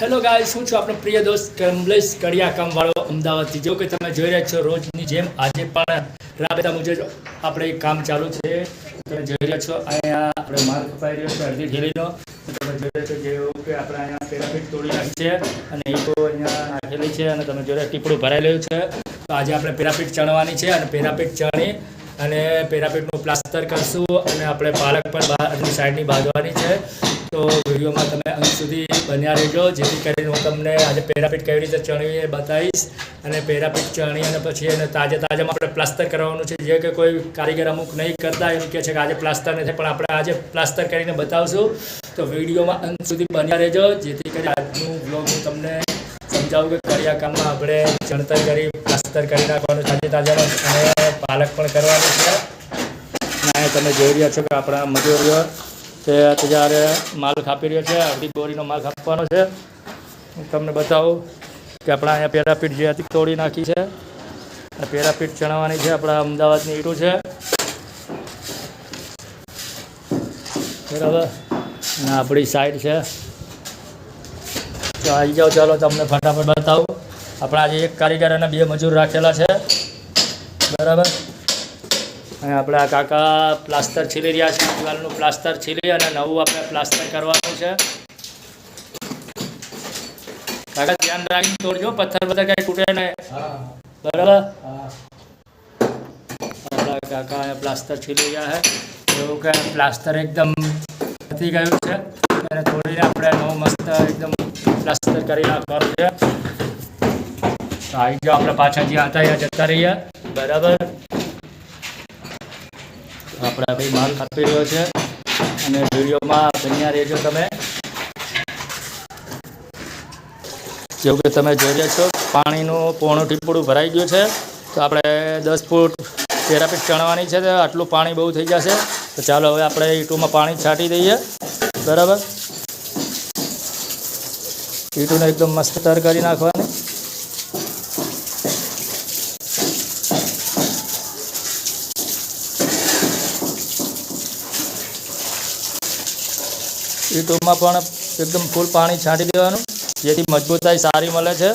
Hello ગાય શું છું આપણો પ્રિય દોસ્ત કમલેશ કડિયા કામવાળો અમદાવાદથી. જો કે તમે જોઈ રહ્યા છો રોજની જેમ, આજે પણ રાબેતા મુજબ આપણે કામ ચાલુ છે. તમે જોઈ રહ્યા છો, અહીંયા આપણે માલ કપાઈ રહ્યો છે, અડધી થેલીનો તમે જોઈ રહ્યા છો જેવું કે આપણે અહીંયા પેરાફીટ તોડી નાખી છે અને ઈકો અહીંયા નાખેલી છે અને તમે જોઈ રહ્યા ટીપડું ભરાયેલું છે. તો આજે આપણે પેરાફીટ ચણવાની છે અને પેરાફીટ ચણી અને પેરાફિટનું પ્લાસ્ટર કરશું અને આપણે પાલક પણ બહારની સાઈડની બાંધવાની છે. તો વિડીયોમાં તમે અંત સુધી બન્યા રહેજો. જેથી કરીને હું તમને આજે પેરાપીટ કેવી રીતે ચણવી એ બતાવીશ. અને પેરાપીટ ચણી અને પછી એને તાજે તાજામાં આપણે પ્લાસ્ટર કરવાનું છે. જે કે કોઈ કારીગર અમુક નહીં કરતા, એમ કહે છે કે આજે પ્લાસ્ટર નથી, પણ આપણે આજે પ્લાસ્ટર કરીને બતાવશું. તો વિડીયોમાં અંત સુધી બન્યા રહેજો. જેથી કરી આજનું બ્લોગ હું તમને સમજાવું કે કડિયા કામમાં આપણે ચણતર કરી, પ્લાસ્ટર કરી નાખવાનું, તાજે તાજામાં અને પાલક પણ કરવાનું છે. અને તમે જોઈ રહ્યા છો કે આપણા મજૂરીઓ તે અત્યારે માલ ખાપી રહ્યો છે, અડધી બોરીનો માલ ખાપવાનો છે. હું તમને બતાવું કે આપણા અહીંયા પેરાપીટ જે હતી, તોડી નાખી છે. પેરાપીટ ચણાવવાની છે, આપણા અમદાવાદની ઈટું છે. બરાબર? અને આપણી સાઈડ છે. તો આવી જાઓ, ચાલો તમને ફટાફટ બતાવું. આપણા આજે એક કારીગર અને બે મજૂર રાખેલા છે. બરાબર? અને આપણે કાકા પ્લાસ્ટર છીલી રહ્યા છે, દિવાલનું પ્લાસ્ટર છીલી અને નવું આપણે પ્લાસ્ટર કરવાનું છે. કાકા, ધ્યાન રાખીને તોડજો પથ્થર બધા કઈ તૂટે નહીં. બરાબર? આપણા કાકા પ્લાસ્ટર છીલી રહ્યા છે. એવું કે પ્લાસ્ટર એકદમ પતી ગયું છે. અને તોડીને આપણે નવું મસ્ત એકદમ પ્લાસ્ટર કરી નાખવાનું છે. આવી જાઓ, આપણે પાછા જ્યાં હતા, ત્યાં જતા રહીએ. બરાબર? આપણે ભાઈ માલ કાપી રહ્યો છે. અને વિડીયોમાં બન્યા રહેજો તમે. જેવું કે તમે જોઈ રહ્યા છો, પાણીનું પોણું ટીપડું ભરાઈ ગયું છે. તો આપણે દસ ફૂટ પેરાપીટ ચણવાની છે તો આટલું પાણી બહુ થઈ જશે. તો ચાલો હવે આપણે ઈટુમાં પાણી છાંટી દઈએ. બરાબર? ઈટુને એકદમ મસ્ત તર કરી નાખવાની. ઈટોમાં પણ એકદમ ફૂલ પાણી છાંટી દેવાનું, જેથી મજબૂતાઈ સારી મળે છે.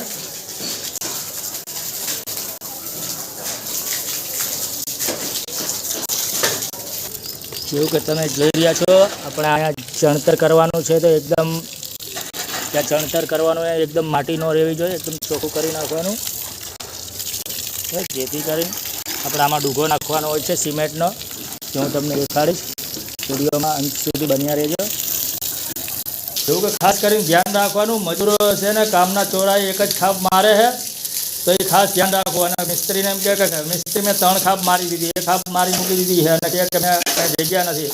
જેવું કે તમે જોઈ રહ્યા છો, આપણે અહીંયા ચણતર કરવાનું છે તો એકદમ, ત્યાં ચણતર કરવાનું એકદમ માટી ન રહેવી જોઈએ, એકદમ ચોખ્ખું કરી નાખવાનું. જેથી કરીને આપણે આમાં ડૂઘો નાખવાનો હોય છે, સિમેન્ટનો, જે હું તમને દેખાડીશ. સ્ટુડિયોમાં અંત સુધી બન્યા રહેજો. એવું કે ખાસ કરીને ધ્યાન રાખવાનું, મજૂરો છે ને કામના ચોરાએ એક જ ખાપ મારે છે, તો એ ખાસ ધ્યાન રાખવું. અને મિસ્ત્રીને એમ કે મિસ્ત્રી મેં ત્રણ ખાપ મારી દીધી, એક ખાપ મારી મૂકી દીધી છે અને કે મેં કાંઈ જગ્યા નથી.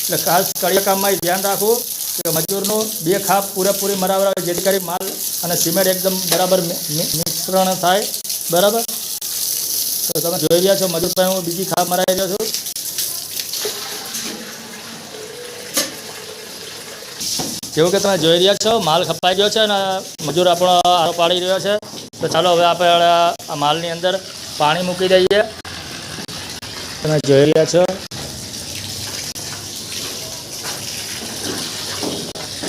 એટલે ખાસ કડિયા કામમાં ધ્યાન રાખવું કે મજૂરનું બે ખાપ પૂરેપૂરી મરાવરાવે, જેથી કરી માલ અને સિમેન્ટ એકદમ બરાબર મિશ્રણ થાય. બરાબર? તો તમે જોઈ રહ્યા છો, મજૂર ભાઈ હું બીજી ખાપ મરાવી રહ્યો છું. જેવું કે તમે જોઈ રહ્યા છો, માલ ખપાઈ ગયો છે અને મજૂર આપણો આરો પાડી રહ્યો છે. તો ચાલો હવે આપણે આ માલની અંદર પાણી મૂકી દઈએ. તમે જોઈ રહ્યા છો.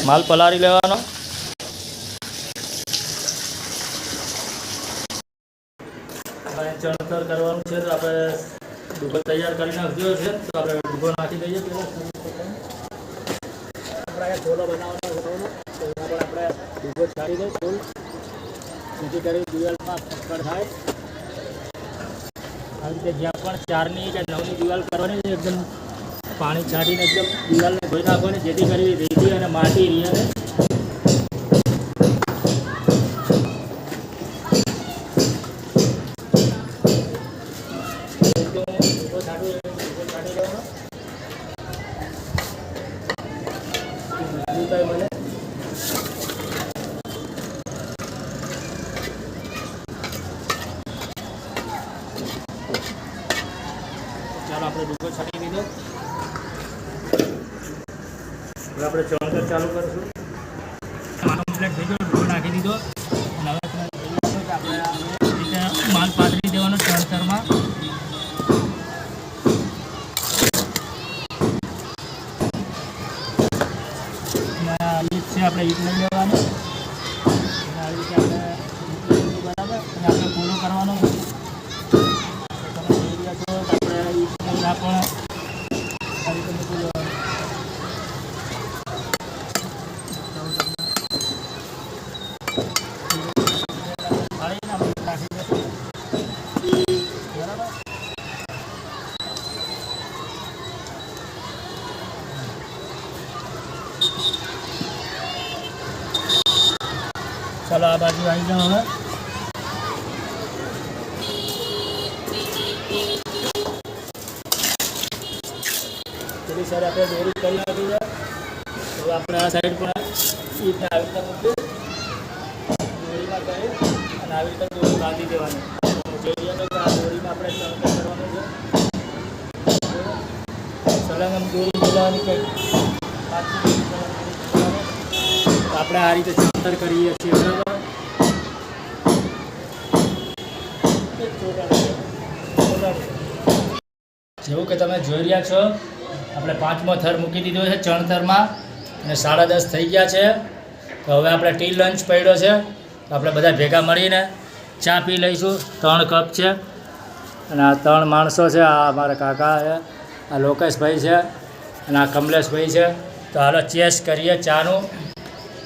માલ પલાળી લેવાનો. ચણતર કરવાનું છે, તો આપણે ડૂબો તૈયાર કરી નાખ્યો છે. તો આપણે ડૂબો નાખી દઈએ. ચોલો બનાવવાનો હોવાનો તો એના પર આપણે ડૂબો છાડી દઈએ ફૂલ. જેથી કરી દિવાલમાં પકડ થાય. આવી રીતે જ્યાં પણ ચારની કે નવની દિવાલ કરવાની એકદમ પાણી છાંટીને એકદમ દિવાલને ધોઈ નાખવાની, જેથી કરી રેતી અને માટી રિયાને આપણે ડુંગર છાંટી દીધો હવે આપણે ચણતર ચાલુ કરીશું. આપણે રીતે માલ પાથરી દેવાનો ચણતરમાં. ચાલો આ બાજુ આવી જાઓ હવે. પેલી સાઈડ આપણે દોરી કરી નાખી છે. હવે આપણે આ સાઈડ પણ આવી રીતે મૂકી. આ આપણે આ રીતે ચિંતર કરીએ છીએ, બરાબર? જેવું કે તમે જોઈ રહ્યા છો, આપણે પાંચમો થર મૂકી દીધો છે ચણતરમાં અને સાડા દસ થઈ ગયા છે. તો હવે આપણે ટી લંચ પડ્યો છે. તો આપણે બધા ભેગા મળીને ચા પી લઈશું. ત્રણ કપ છે. અને આ ત્રણ માણસો છે આ અમારા કાકા છે આ લોકેશભાઈ છે અને આ કમલેશભાઈ છે. તો હાલો ચેસ કરીએ ચાનું.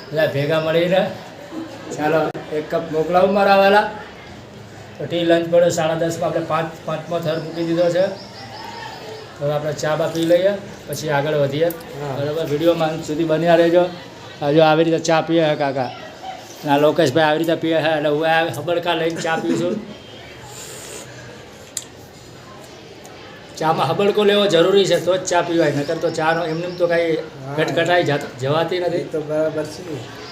બધા ભેગા મળીને. ચાલો એક કપ મોકલાવું મારા વાલા. તો ટી લંચ પડ્યો સાડા દસમાં આપણે પાંચ પાંચમો થર મૂકી દીધો છે. તો હવે આપણે ચા બા પી લઈએ પછી આગળ વધીએ. બરાબર? વિડીયોમાં સુધી બન્યા રહેજો. હજુ આવી રીતે ચા પીએ કાકા. આ લોકેશભાઈ આવી રીતે પીએ છે એટલે હું આ હબડકા લઈને ચા પીશું ચામાં હબડકો લેવો જરૂરી છે તો જ ચા પીવાય નકર તો ચાનો એમને એમ તો કાંઈ ઘટઘટાઈ જવાતી નથી. તો બરાબર છે.